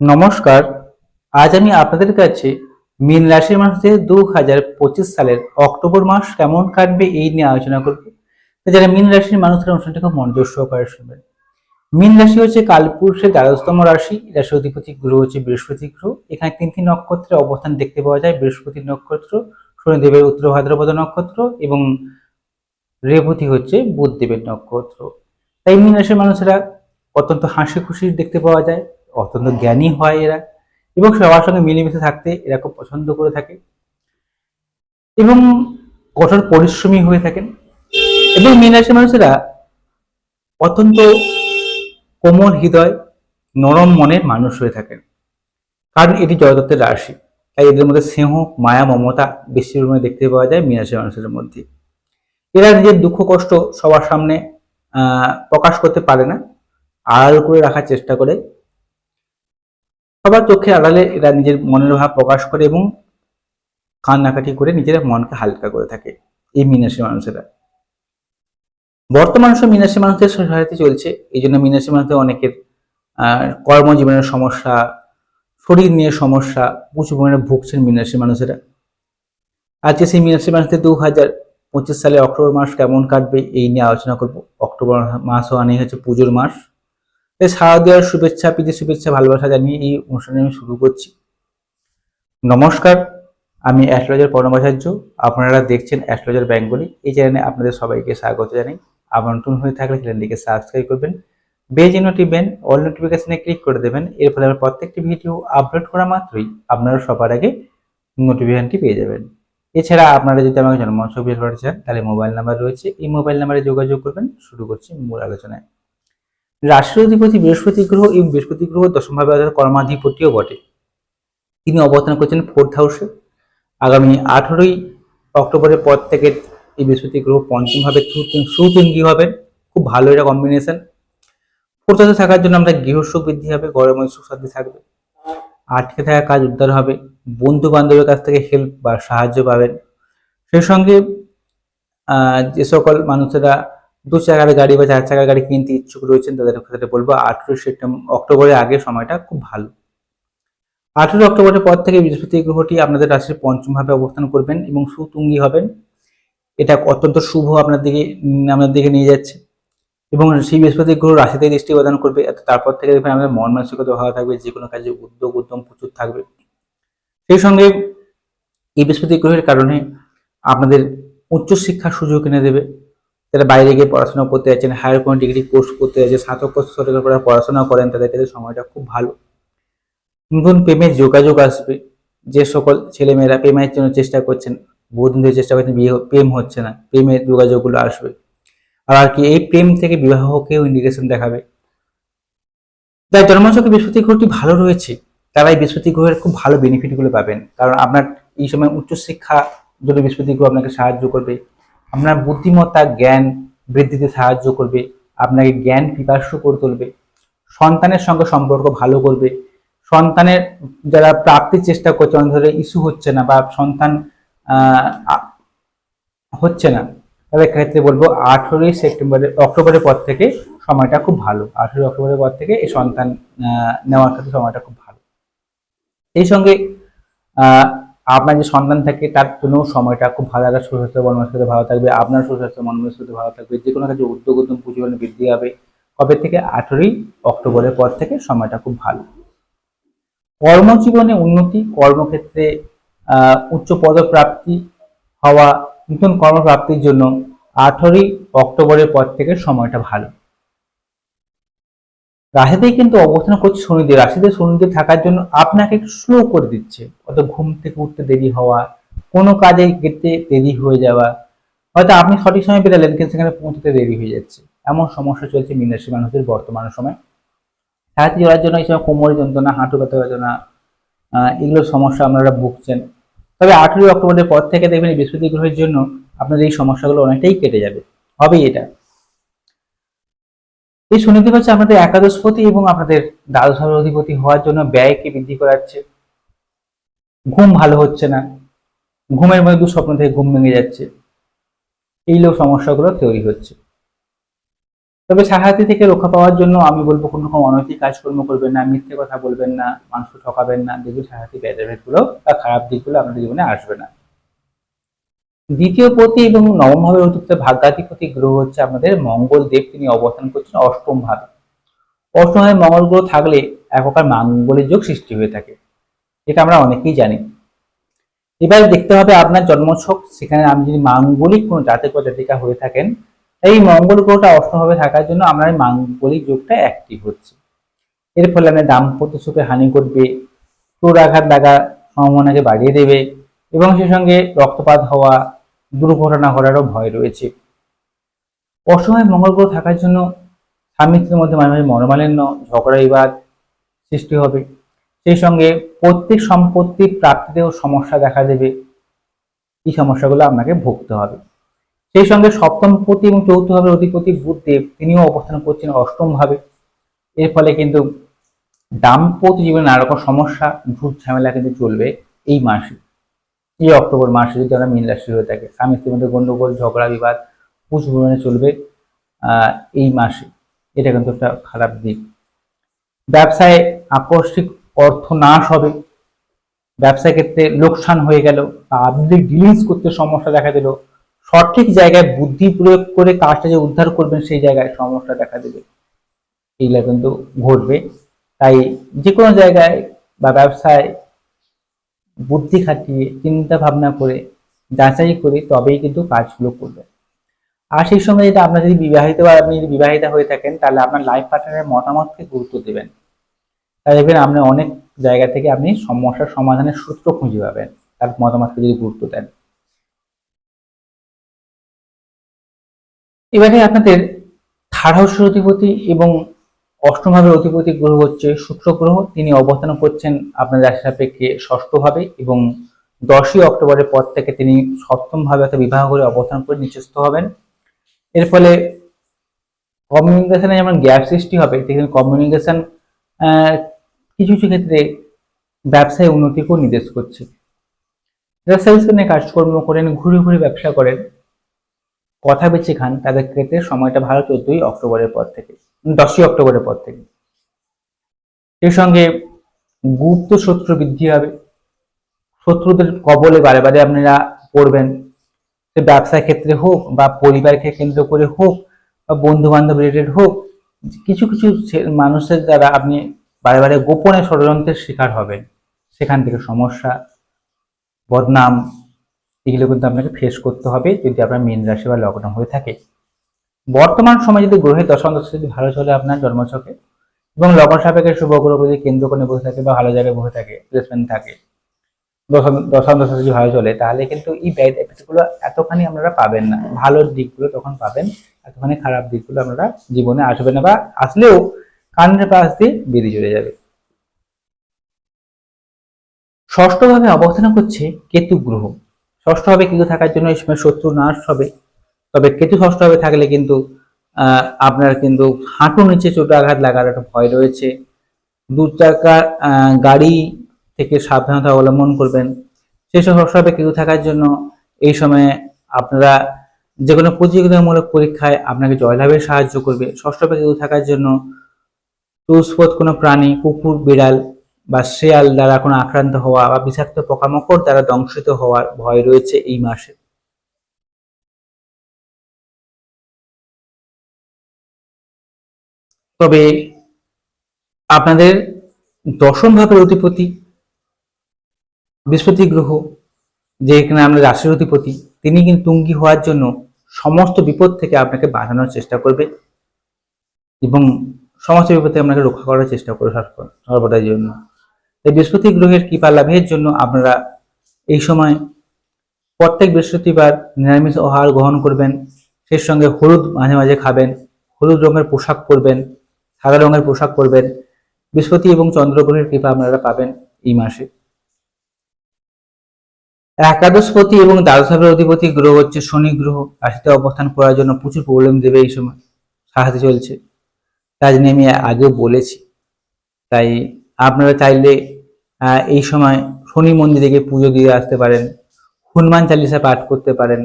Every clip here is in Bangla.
নমস্কার, আজ আমি আপনাদের কাছে মীন রাশির মানুষদের দু হাজার পঁচিশ সালের অক্টোবর মাস কেমন কাটবে এই নিয়ে আলোচনা করব। যারা মীন রাশির মানুষের অনুষ্ঠানটা খুব মনোযোগ সহকারে শুনবেন। মীন রাশি হচ্ছে কালপুরুষের দ্বাদশতম রাশি রাশি অধিপতি গ্রহ হচ্ছে বৃহস্পতি গ্রহ। এখানে তিনটি নক্ষত্রের অবস্থান দেখতে পাওয়া যায়, বৃহস্পতি নক্ষত্র, শনিদেবের উত্তর ভাদ্রপদ নক্ষত্র এবং রেবতী হচ্ছে বুধদেবের নক্ষত্র। তাই মীন রাশির মানুষেরা অত্যন্ত হাসি খুশি দেখতে পাওয়া যায়। অত্যন্ত জ্ঞানী হয় এরা এবং সবার সঙ্গে মিলেমিশে থাকতে এরা খুব পছন্দ করে থাকে। এবং কঠোর পরিশ্রমী হয়ে থাকেন। এবং মীন রাশির মানুষেরা অত্যন্ত কোমল হৃদয়, নরম মনের মানুষ হয়ে থাকেন। কারণ এটি জয়দত্তের রাশি, তাই এদের মধ্যে স্নেহ, মায়া, মমতা বেশি পরিমাণে দেখতে পাওয়া যায় মীন রাশির মানুষের মধ্যে। এরা নিজের দুঃখ, কষ্ট সবার সামনে প্রকাশ করতে পারে না। আড়াল করে রাখার চেষ্টা করে সবার চোখে আড়ালে এরা নিজের মনের ভাব প্রকাশ করে এবং কান্নাকাটি করে নিজের মনকে হালকা করে থাকে এই মীনাসী মানুষেরা। বর্তমান সময় মীনাসী মানুষদের সহায়তা চলছে, এই জন্য মীনাসী মানুষদের অনেকের কর্মজীবনের সমস্যা, শরীর নিয়ে সমস্যা প্রচুর পরিমাণে ভুগছেন মীনাসী মানুষেরা। আজকে সেই মীনাসী মানুষদের দু হাজার পঁচিশ সালে অক্টোবর মাস কেমন কাটবে এই নিয়ে আলোচনা করব। অক্টোবর মাসও আনেই হচ্ছে পুজোর মাস। শারদীয়ার শুভেচ্ছা, প্রীতি, শুভেচ্ছা, ভালোবাসা জানিয়ে এই অনুষ্ঠানে আমি শুরু করছি। নমস্কার, আমি অ্যাস্ট্রোলজার পর্ণবাচার্য আপনারা দেখছেন অ্যাস্ট্রোলজার বেঙ্গলি। এই চ্যানেলে আপনাদের সবাইকে স্বাগত জানাই। আবার নতুন হয়ে থাকলে চ্যানেলটিকে সাবস্ক্রাইব করবেন বেজ নোটিবেন অল নোটিফিকেশনে ক্লিক করে দেবেন। এর ফলে আমার প্রত্যেকটি ভিডিও আপলোড করা মাত্রই আপনারা সবার আগে নোটিফিকেশনটি পেয়ে যাবেন। এছাড়া আপনারা যদি আমাকে জন্মাংশ বের করতে চান, তাহলে মোবাইল নাম্বার রয়েছে। এই মোবাইল নাম্বারে যোগাযোগ করবেন। শুরু করছি মূল আলোচনায়। রাষ্ট্রীয় অধিপতি বৃহস্পতি গ্রহ এবং বৃহস্পতি গ্রহ দশমভাবে অর্থাৎ কর্মাধিপতিও বটে। তিনি অবস্থান করছেন ফোর্থ হাউসে আগামী আঠেরোই অক্টোবরের পর থেকে এই বৃহস্পতি গ্রহ পঞ্চমভাবে সুতুং- সুতুঙ্গি হবে। খুব ভালো এটা কম্বিনেশন ফোর্থ হাউসে থাকার জন্য আমরা গৃহসুখ বৃদ্ধি হবে গরমের সুখ শান্তি থাকবে। আটকে থাকা কাজ উদ্ধার হবে বন্ধু বান্ধবের কাছ থেকে হেল্প বা সাহায্য পাবেন। সেই সঙ্গে যে সকল মানুষেরা দু চাকার গাড়ি বা চার চাকার গাড়ি কিনতে ইচ্ছুক রয়েছেন, তাদের ক্ষেত্রে বলব। আঠেরোই সেপ্টেম্বর, অক্টোবরের আগে সময়টা খুব ভালো। আঠেরোই অক্টোবরের পর থেকে বৃহস্পতি গ্রহটি আপনাদের রাশির পঞ্চমভাবে অবস্থান করবেন এবং সুতুঙ্গি হবেন। এটা অত্যন্ত শুভ আপনার দিকে আপনার দিকে নিয়ে যাচ্ছে। এবং সেই বৃহস্পতি গ্রহ রাশিতে দৃষ্টি প্রদান করবে। তারপর থেকে দেখবেন আমাদের মন মানসিকতা ভালো থাকবে, যে কোনো কাজে উদ্যোগ, উদ্যম প্রচুর থাকবে। সেই সঙ্গে এই বৃহস্পতি গ্রহের কারণে আপনাদের উচ্চশিক্ষার সুযোগ এনে দেবে। যারা বাইরে গিয়ে পড়াশোনা করতে যাচ্ছেন হায়ার কোনো ডিগ্রি কোর্স করতে যাচ্ছে স্নাতক স্তরের উপরে পড়াশোনা করেন, তাদের কাছে সময়টা খুব ভালো। নতুন প্রেমের যোগাযোগ আসবে, যে সকল ছেলেমেয়েরা প্রেমের জন্য চেষ্টা করছেন, বহুদিন ধরে চেষ্টা করছেন, বিয়ে প্রেম হচ্ছে না প্রেমের যোগাযোগগুলো আসবে। আর কি, এই প্রেম থেকে বিবাহকেও ইন্ডিকেশন দেখাবে। তাই জন্মাঞ্চকে বৃহস্পতি গ্রহটি ভালো রয়েছে তারা এই বৃহস্পতি গ্রহের খুব ভালো বেনিফিটগুলো পাবেন। কারণ আপনার এই সময় উচ্চশিক্ষা যদি বৃহস্পতি গ্রহ আপনাকে সাহায্য করবে। আপনার বুদ্ধিমত্তা, জ্ঞান বৃদ্ধিতে সাহায্য করবে, আপনাকে জ্ঞান পিপাসু করে তুলবে, সন্তানের সঙ্গে সম্পর্ক ভালো করবে, সন্তানের যারা প্রাপ্তির চেষ্টা করছে অনেক ধরে ইস্যু হচ্ছে না বা সন্তান হচ্ছে না, তাদের ক্ষেত্রে বলব আঠেরোই সেপ্টেম্বরের, অক্টোবরের পর থেকে সময়টা খুব ভালো। আঠেরোই অক্টোবরের পর থেকে এই সন্তান নেওয়ার ক্ষেত্রে সময়টা খুব ভালো। এই সঙ্গে আপনার যে সন্তান থাকে, তার জন্য সময়টা খুব ভালো একটা সুস্বাস্থ্য মনমানসিক ভালো থাকবে, আপনার সুস্বাস্থ্য মনমানসিক ভালো থাকবে যে কোনো কাজে উদ্যোগ উদ্যম মানে বৃদ্ধি হবে। কবে থেকে? আঠেরোই অক্টোবরের পর থেকে সময়টা খুব ভালো। কর্মজীবনে উন্নতি, কর্মক্ষেত্রে উচ্চ পদপ্রাপ্তি হওয়া, নতুন কর্মপ্রাপ্তির জন্য আঠেরোই অক্টোবরের পর থেকে সময়টা ভালো। রাশিতেই কিন্তু অবস্থান করছে শনিদেব রাশিতে শনিদেব থাকার জন্য আপনাকে একটু স্লো করে দিচ্ছে। অত ঘুম থেকে উঠতে দেরি হওয়া কোনো কাজে যেতে দেরি হয়ে যাওয়া হয়তো আপনি সঠিক সময় পেলেন কিন্তু সেখানে পৌঁছতে দেরি হয়ে যাচ্ছে। এমন সমস্যা চলছে মীনারাশি মানুষের বর্তমান সময়। সাহায্য করার জন্য এই সময় কোমর যন্ত্রণা হাঁটু ব্যথা আহ, এগুলোর সমস্যা আপনারা ভুগছেন। তবে আঠেরোই অক্টোবরের পর থেকে দেখবেন বৃহস্পতি গ্রহের জন্য আপনাদের এই সমস্যাগুলো অনেকটাই কেটে যাবে। হবেই এটা। এই শনিদেব হচ্ছে আপনাদের একাদশপতি এবং আপনাদের দ্বাদশ অধিপতি হওয়ার জন্য ব্যয়কে বৃদ্ধি করাচ্ছে। ঘুম ভালো হচ্ছে না। ঘুমের মধ্যে দুঃস্বপ্ন থেকে ঘুম ভেঙে যাচ্ছে। এইগুলো সমস্যাগুলো তৈরি হচ্ছে। তবে সাহায্য থেকে রক্ষা পাওয়ার জন্য আমি বলব, কোনো রকম অনৈতিক কাজকর্ম করবেন না, মিথ্যে কথা বলবেন না, মানুষকে ঠকাবেন না দেখবেন সাহায্যগুলো বা খারাপ দিকগুলো আপনাদের জীবনে আসবে না। দ্বিতীয় পতি এবং নবম ভাবে অতিরিক্ত ভাগ্যাধিপতি গ্রহ হচ্ছে আমাদের মঙ্গল দেব। তিনি অবস্থান করছেন অষ্টম ভাবে। অষ্টম ভাবে মঙ্গল গ্রহ থাকলে এক প্রকার মাঙ্গলিক যোগ সৃষ্টি হয়ে থাকে। এটা আমরা অনেকেই জানি। এবার দেখতে হবে আপনার জন্মছক। সেখানে আপনি যদি মাঙ্গলিক কোনো জাতক বা জাতিকা হয়ে থাকেন এই মঙ্গল গ্রহটা অষ্টমভাবে থাকার জন্য এই মাঙ্গলিক যোগটা অ্যাক্টিভ হচ্ছে। এর ফলে আপনার দাম্পত্য সুখে হানি করবে আঘাত লাগা সম্ভাবনাকে বাড়িয়ে দেবে এবং সেই সঙ্গে রক্তপাত হওয়া দুর্ঘটনা ঘটারও ভয় রয়েছে। অসময় মঙ্গল গ্রহ থাকার জন্য স্বামী স্ত্রীর মধ্যে মাঝে মাঝে মনোমালিন্য, ঝগড়া বিবাদ সৃষ্টি হবে। সেই সঙ্গে প্রত্যেক সম্পত্তি প্রাপ্তিতেও সমস্যা দেখা দেবে। এই সমস্যাগুলো আপনাকে ভুগতে হবে। সেই সঙ্গে সপ্তম পতি এবং চৌথ ভাবের অধিপতি বুধদেব, তিনিও অবস্থান করছেন অষ্টম ভাবে এর ফলে কিন্তু দাম্পত্য জীবনে নানা রকম সমস্যা, ঝুট ঝামেলা কিন্তু চলবে এই মাসে। এই অক্টোবর মাসে যদি আমরা মীন রাশি হয়ে থাকে, স্বামী স্ত্রীর মধ্যে গন্ডগোল, ঝগড়া, বিবাদ প্রচুর পরিমাণে চলবে এই মাসে। এটা কিন্তু একটা খারাপ দিক। ব্যবসায় আকস্মিক অর্থ নাশ হবে। ব্যবসা ক্ষেত্রে লোকসান হয়ে গেল। পাবলিক ডিলিংস করতে সমস্যা দেখা দিল, সঠিক জায়গায় বুদ্ধি প্রয়োগ করে কাজটা যে উদ্ধার করবেন, সেই জায়গায় সমস্যা দেখা দেবে। এইগুলা কিন্তু ঘটবে। তাই যে কোনো জায়গায় বা ব্যবসায় বুদ্ধি খাটিয়ে, চিন্তা ভাবনা করে, যাচাই করে তবেই কিন্তু কাজগুলো করবে। আর সেই সঙ্গে যেটা আপনার যদি বিবাহিত বা আপনি যদি বিবাহিতা হয়ে থাকেন, তাহলে আপনার লাইফ পার্টনারের মতামতকে গুরুত্ব দেবেন। তাই দেখবেন আপনি অনেক জায়গা থেকে আপনি সমস্যার সমাধানের সূত্র খুঁজে পাবেন, তার মতামতকে যদি গুরুত্ব দেন। এবারে আপনাদের থার্ড অধিপতি এবং অষ্টম ভাবের অধিপতি গ্রহ হচ্ছে শুক্র গ্রহ। তিনি অবস্থান করছেন আপনার রাশি সাপেক্ষে ষষ্ঠ ভাবে এবং দশই অক্টোবরের পর থেকে তিনি সপ্তম ভাবে অর্থাৎ বিবাহ করে অবস্থান করে নিচস্থ হবেন। এর ফলে কমিউনিকেশনে যেমন গ্যাপ সৃষ্টি হবে সেখানে কমিউনিকেশন কিছু কিছু ক্ষেত্রে ব্যবসায় উন্নতিকেও নির্দেশ করছে। যারা সেলস নিয়ে কাজকর্ম করেন, ঘুরে ঘুরে ব্যবসা করেন, কথা বেছে খান, তাদের ক্ষেত্রে সময়টা ভালো চোদ্দই অক্টোবরের পর থেকে। দশই অক্টোবরের পর থেকে। সেই সঙ্গে গুপ্ত শত্রু বৃদ্ধি হবে। শত্রুদের কবলে বারে বারে আপনারা পড়বেন। সে ব্যবসার ক্ষেত্রে হোক বা পরিবারকে কেন্দ্র করে হোক বা বন্ধু বান্ধব রিলেটেড হোক, কিছু কিছু মানুষের দ্বারা আপনি বারে বারে গোপনে ষড়যন্ত্রের শিকার হবেন। সেখান থেকে সমস্যা, বদনাম, এগুলো কিন্তু আপনাকে ফেস করতে হবে যদি আপনার মীন রাশি বা লকডাউন হয়ে থাকে। বর্তমান সময় যদি গ্রহের দশান্তর যদি ভালো চলে আপনার জন্মছকে এবং লগ্ন সাপেক্ষে শুভ গ্রহ যদি কেন্দ্র করে বসে থাকে বা ভালো জায়গায় বসে থাকে প্লেসমেন্ট থাকে দশান্তর যদি ভালো চলে, তাহলে কিন্তু এই ব্যাড এফেক্টগুলো এতখানি আপনারা পাবেন না। ভালো দিকগুলো তখন পাবেন, এতখানি খারাপ দিকগুলো আপনারা জীবনে আসবে না বা আসলেও কানের পাশ দিয়ে বেরিয়ে চলে যাবে। ষষ্ঠভাবে অবস্থান করছে কেতু গ্রহ। ষষ্ঠভাবে কেতু থাকার জন্য এই সময় শত্রু নাশ হবে। তবে কেতু ষষ্ঠভাবে থাকলে কিন্তু আপনার কিন্তু হাঁটু নিচে চোট আঘাত লাগার একটা ভয় রয়েছে। দু চাকা গাড়ি থেকে সাবধানতা অবলম্বন করবেন। সেসব ষষ্ঠভাবে কেতু থাকার জন্য এই সময়ে আপনারা যে কোনো প্রতিযোগিতামূলক পরীক্ষায় আপনাকে জয়লাভে সাহায্য করবে। ষষ্ঠভাবে কেতু থাকার জন্য চৌস্পদ কোনো প্রাণী, কুকুর, বিড়াল বা শেয়াল দ্বারা কোনো আক্রান্ত হওয়া বা বিষাক্ত পোকামাকড় দ্বারা দংশিত হওয়ার ভয় রয়েছে এই মাসে। তবে আপনাদের দশম ভাবের অধিপতি, বৃহস্পতি গ্রহ, যে এখানে আমরা রাশির অধিপতি, তিনি কিন্তু তুঙ্গি হওয়ার জন্য সমস্ত বিপদ থেকে আপনাকে বাঁচানোর চেষ্টা করবে এবং সমস্ত বিপদে আপনাকে রক্ষা করার চেষ্টা করবে সর্বদার জন্য। তাই বৃহস্পতি গ্রহের কৃপা লাভের জন্য আপনারা এই সময় প্রত্যেক বৃহস্পতিবার নিরামিষ আহার গ্রহণ করবেন, সেই সঙ্গে হলুদ মাঝে মাঝে খাবেন, হলুদ রঙের পোশাক পরবেন সাদা রঙের পোশাক পরবেন। বৃহস্পতি এবং চন্দ্রগ্রহের কৃপা আপনারা পাবেন এই মাসে। একাদশপতি এবং দ্বাদশভাবের অধিপতি গ্রহ হচ্ছে শনি গ্রহ। রাশিতে অবস্থান করার জন্য প্রচুর প্রবলেম দেবে এই সময়। সাহায্য চলছে। কাজ নিয়ে আমি আগেও বলেছি। তাই আপনারা চাইলে এই সময় শনি মন্দিরে গিয়ে পুজো দিয়ে আসতে পারেন। হনুমান চালিসা পাঠ করতে পারেন।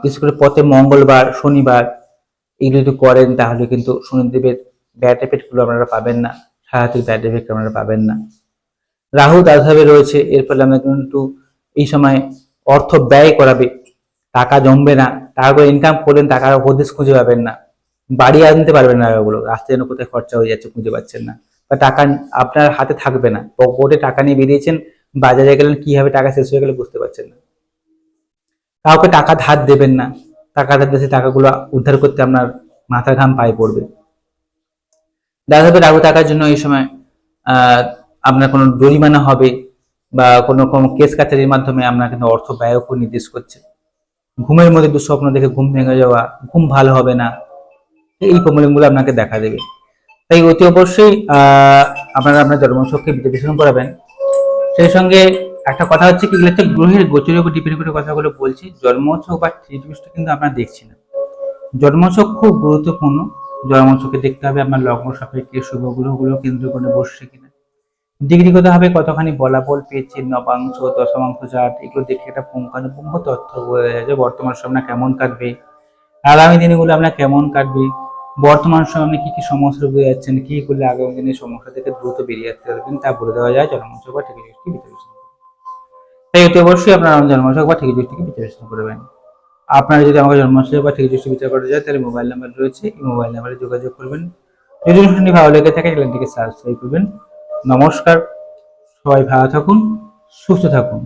বিশেষ করে পথে মঙ্গলবার, শনিবার, এগুলো যদি করেন তাহলে কিন্তু শনিদেবের ব্যাড এফেক্টগুলো আপনারা পাবেন না সাহায্যের ব্যাড এফেক্ট আপনারা পাবেন না। রাহু দ্বাদশভাবে রয়েছে, এর ফলে আমরা কিন্তু এই সময় অর্থ ব্যয় করাবে, টাকা জমবে না টাকাগুলো ইনকাম করলেন টাকার হদিস খুঁজে পাবেন না বাড়ি আনতে পারবেন না টাকাগুলো রাস্তায় যেন কোথায় খরচা হয়ে যাচ্ছে খুঁজে পাচ্ছেন না। বা টাকা আপনার হাতে থাকবে না, পকেটে টাকা নিয়ে বেরিয়েছেন, বাজারে গেলেন, কীভাবে টাকা শেষ হয়ে গেলে বুঝতে পারছেন না। কাউকে টাকা ধার দেবেন না টাকা ধার দেশে টাকাগুলো উদ্ধার করতে আপনার মাথা ঘাম পায়ে পড়বে। দেখা যাবে রাগু টাকার জন্য এই সময় আপনার কোনো জরিমানা হবে বা কোনো রকম কেস কাছারির মাধ্যমে আপনার কিন্তু অর্থ ব্যয়ও নির্দেশ করছে। ঘুমের মধ্যে দুঃস্বপ্ন দেখে ঘুম ভেঙে যাওয়া, ঘুম ভালো হবে না, এই প্রবলেমগুলো আপনাকে দেখা দেবে। তাই অতি অবশ্যই আপনারা আপনার জন্মশক্তি বিশ্লেষণ করাবেন। সেই সঙ্গে একটা কথা হচ্ছে কি হচ্ছে গ্রহের গোচরের উপর ডিপেন্ড করে কথাগুলো বলছি। জন্মছক বা ত্রিভুজটা কিন্তু আমরা দেখছি না। জন্মছক খুব গুরুত্বপূর্ণ। জন্মছকে দেখতে হবে, আপনার লগ্ন সাপেক্ষে শুভ গ্রহগুলো কেন্দ্র করে বসছে কিনা। ডিগ্রিগত ভাবে কতখানি বলাবল পেয়েছে নবাংশ, দশমাংশ চার্ট, এগুলো দেখে একটা পুঙ্খানুপুঙ্খ তথ্য বোঝা যায় যে বর্তমান সময় কেমন কাটবে। আগামী দিনগুলো আপনার কেমন কাটবে? বর্তমান সময় আপনি কি কি সমস্যা বুঝে যাচ্ছেন, কি করলে আগামী দিনের সমস্যা থেকে দ্রুত বেরিয়ে আসতে পারবেন তা বলে দেওয়া যায় জন্মছক বা ঠিক দৃষ্টি বিচার তাই অতি অবশ্যই আপনার জন্মছক বা ঠিক দৃষ্টিকে বিচার করবেন আপনারা যদি আমাকে জন্মাষ্টমী বা ঠিক দৃষ্টি বিচার করতে চায় তাহলে মোবাইল নাম্বার রয়েছে। এই মোবাইল নাম্বারে যোগাযোগ করবেন। যদি অনুষ্ঠানটি ভালো লেগে থাকে চ্যানেলটিকে সাবস্ক্রাইব করবেন। নমস্কার। সবাই ভালো থাকুন, সুস্থ থাকুন।